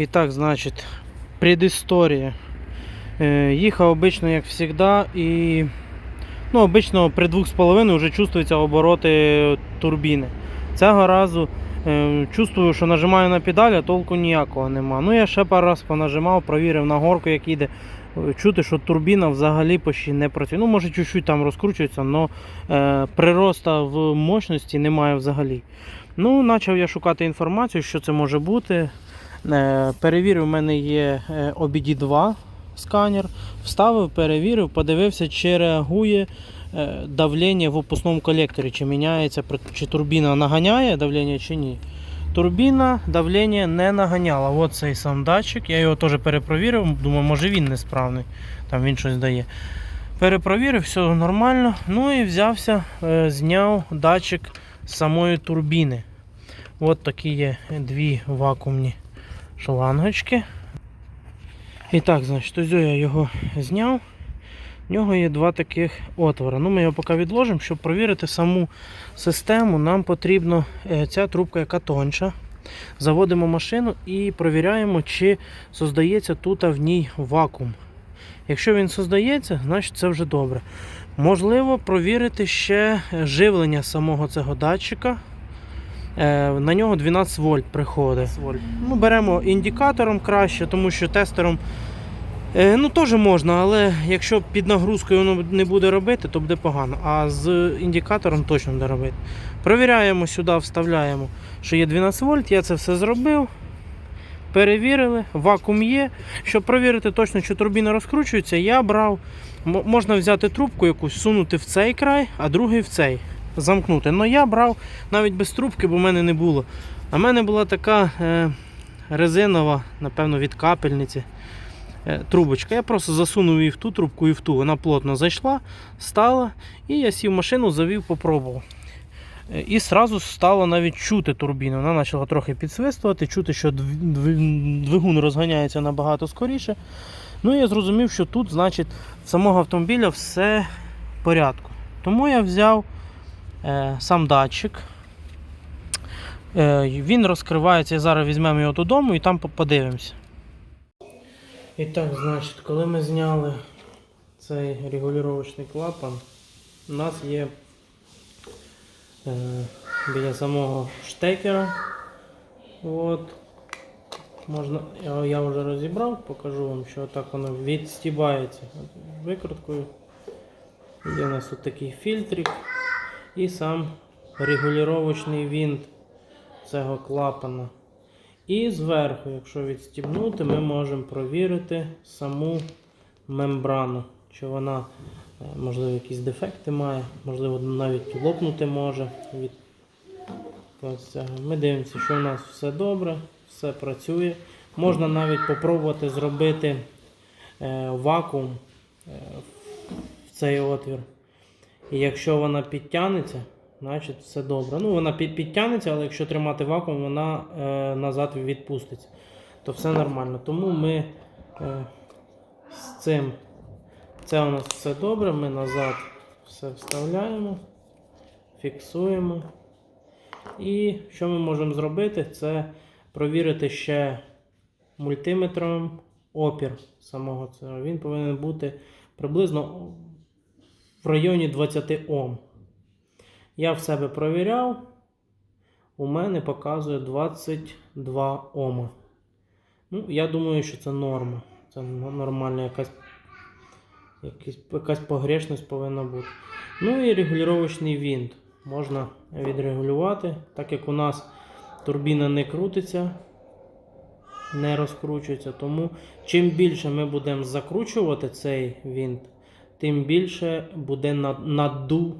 І так, значить, предісторія. Е, Їхав обично, як завжди, і ну, обично при 2,5 вже чувствуються обороти турбіни. Цього разу е, чувствую, що нажимаю на педаль, а толку ніякого нема. Ну я ще пару раз понажимав, провірив на горку, як іде. Е, Чути, що турбіна взагалі почти не працює. Ну, може, чуть-чуть там розкручується, але е, прироста в мощності немає взагалі. Ну, почав я шукати інформацію, що це може бути. Е, Перевірив, у мене є е, OBD2 сканер. Вставив, перевірив, подивився, чи реагує е, давлення в опусному колекторі, чи міняється, чи турбіна наганяє давлення чи ні. Турбіна давлення не наганяла. От цей сам датчик. Я його теж перепровірив. Думаю, може він несправний. Там він щось дає. Перепровірив, все нормально. Ну і взявся, зняв датчик з самої турбіни. От такі є дві вакуумні шлангочки. І так, значить, ось я його зняв. В нього є два таких отвори. Ну, ми його поки відложимо, щоб провірити саму систему. Нам потрібна е, ця трубка, яка тонша. Заводимо машину і провіряємо, чи создається тут в ній вакуум. Якщо він создається, значить це вже добре. Можливо, провірити ще живлення самого цього датчика. Е, На нього 12 вольт приходить. Ну, беремо індикатором краще, тому що тестером е, ну, теж можна, але якщо під нагрузкою воно не буде робити, то буде погано. А з індикатором точно буде робити. Провіряємо сюди, вставляємо, що є 12 вольт. Я це все зробив. Перевірили, вакуум є. Щоб перевірити точно, що турбіна розкручується, я брав. Можна взяти трубку якусь, сунути в цей край, а другий в цей. Замкнути. Ну я брав навіть без трубки, бо в мене не було. А в мене була така е, резинова, напевно, від капельниці е, трубочка. Я просто засунув її в ту трубку і в ту. Вона плотно зайшла, стала, і я сів машину, завів, попробував. Е, І одразу стало навіть чути турбіну. Вона почала трохи підсвистувати, чути, що дв- дв- двигун розганяється набагато скоріше. Ну і я зрозумів, що тут, значить, самого автомобіля все в порядку. Тому я взяв сам датчик. Е, він розкривається, я зараз візьмемо його додому і там по- подивимося. І так, значить, коли ми зняли цей регулювачний клапан, у нас є е, біля самого штекера. От. Можна, я, я вже розібрав, покажу вам, що так воно відстібається викруткою. Є у нас тут такий фільтрик і сам регулювачний винт цього клапана. І зверху, якщо відстібнути, ми можемо провірити саму мембрану, чи вона, е, можливо, якісь дефекти має, можливо, навіть лопнути може від. Ми дивимося, що у нас все добре, все працює. Можна навіть спробувати зробити е, вакуум е, в цей отвір. І якщо вона підтягнеться, значить все добре. Ну, вона під, підтягнеться, але якщо тримати вакуум, вона е, назад відпуститься. То все нормально. Тому ми е, з цим, це у нас все добре. Ми назад все вставляємо, фіксуємо. І що ми можемо зробити, це провірити ще мультиметром опір самого цього. Він повинен бути приблизно в районі 20 Ом. Я в себе провіряв. У мене показує 22 Ома. Ну, я думаю, що це норма. Це нормальна якась, якась, погрешність повинна бути. Ну і регулювачний винт. Можна відрегулювати, так як у нас турбіна не крутиться, не розкручується. Тому чим більше ми будемо закручувати цей винт, тим більше буде на- надув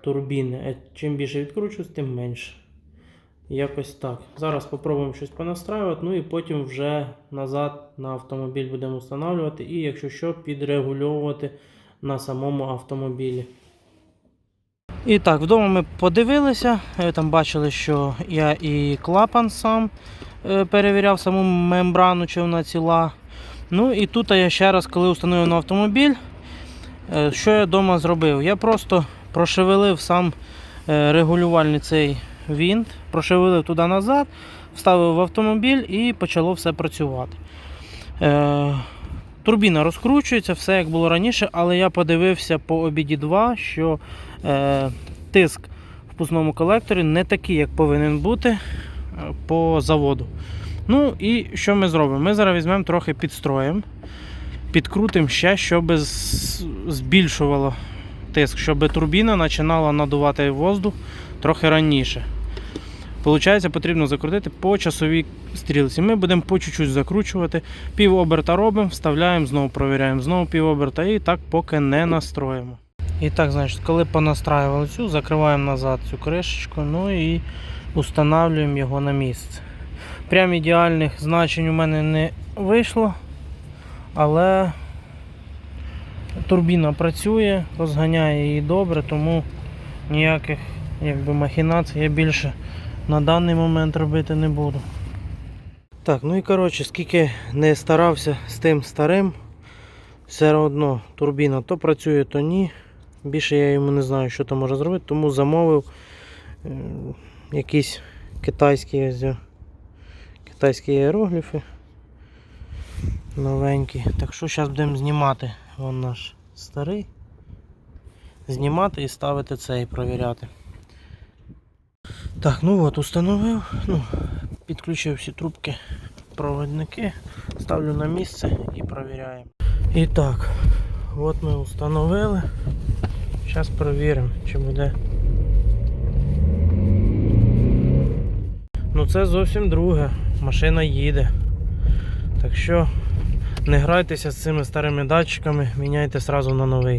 турбіни. А чим більше відкручується, тим менше. Якось так. Зараз спробуємо щось понастраювати, ну і потім вже назад на автомобіль будемо встановлювати і, якщо що, підрегульовувати на самому автомобілі. І так, вдома ми подивилися. е, Там бачили, що я і клапан сам е, перевіряв саму мембрану, чи вона ціла. Ну і тут я ще раз, коли встановив на автомобіль, е, що я вдома зробив? Я просто прошевелив сам е, регулювальний цей винт, прошевелив туди назад, вставив в автомобіль і почало все працювати. Е, турбіна розкручується, все як було раніше, але я подивився по обіді 2, що е, тиск в пусному колекторі не такий, як повинен бути по заводу. Ну і що ми зробимо? Ми зараз візьмемо трохи підстроїмо, підкрутимо ще, щоб збільшувало тиск, щоб турбіна починала надувати воздух трохи раніше. Получається, потрібно закрутити по часовій стрілці. Ми будемо по чуть-чуть закручувати. Пів оберта робимо, вставляємо, знову провіряємо, знову пів оберта і так поки не настроїмо. І так, значить, коли понастраювали цю, закриваємо назад цю кришечку, ну і устанавлюємо його на місце. Прям ідеальних значень у мене не вийшло, але турбіна працює, розганяє її добре, тому ніяких якби, махінацій я більше на даний момент робити не буду. Так, ну і коротше, скільки не старався з тим старим, все одно турбіна то працює, то ні. Більше я йому не знаю, що там може зробити, тому замовив е, якісь китайські, іерогліфи новенькі. Так що зараз будемо знімати вон наш старий. Знімати і ставити цей, провіряти. Так, ну от, установив, ну, підключив всі трубки, проводники, ставлю на місце і провіряємо. І так, от ми установили. Зараз перевіримо, чи буде. Ну це зовсім друге. Машина їде. Так що не грайтеся з цими старими датчиками, міняйте сразу на новий.